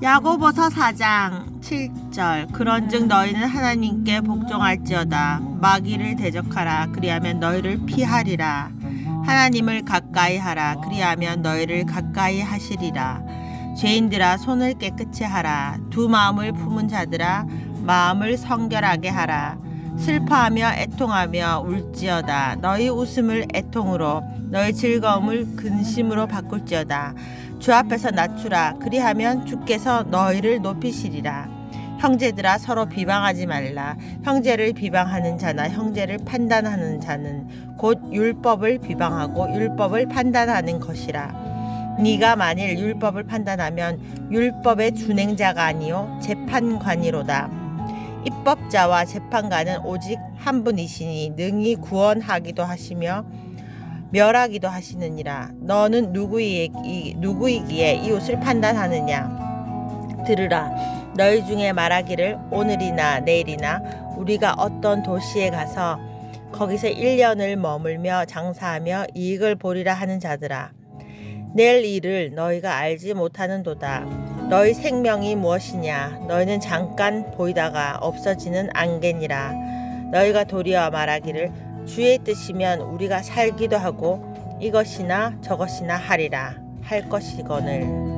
야고보서 4장 7절. 그런즉 너희는 하나님께 복종할지어다. 마귀를 대적하라. 그리하면 너희를 피하리라. 하나님을 가까이 하라. 그리하면 너희를 가까이 하시리라. 죄인들아 손을 깨끗이 하라. 두 마음을 품은 자들아 마음을 성결하게 하라. 슬퍼하며 애통하며 울지어다. 너희 웃음을 애통으로 너희 즐거움을 근심으로 바꿀지어다 주 앞에서 낮추라. 그리하면 주께서 너희를 높이시리라. 형제들아 서로 비방하지 말라. 형제를 비방하는 자나 형제를 판단하는 자는 곧 율법을 비방하고 율법을 판단하는 것이라. 네가 만일 율법을 판단하면 율법의 준행자가 아니요 재판관이로다. 입법자와 재판관은 오직 한 분이시니 능히 구원하기도 하시며 멸하기도 하시느니라. 너는 누구이기, 누구이기에 이웃을 판단하느냐? 들으라. 너희 중에 말하기를 오늘이나 내일이나 우리가 어떤 도시에 가서 거기서 1년을 머물며 장사하며 이익을 보리라 하는 자들아. 내일 일을 너희가 알지 못하는도다. 너희 생명이 무엇이냐? 너희는 잠깐 보이다가 없어지는 안개니라. 너희가 도리어 말하기를 주의 뜻이면 우리가 살기도 하고 이것이나 저것이나 하리라 할 것이거늘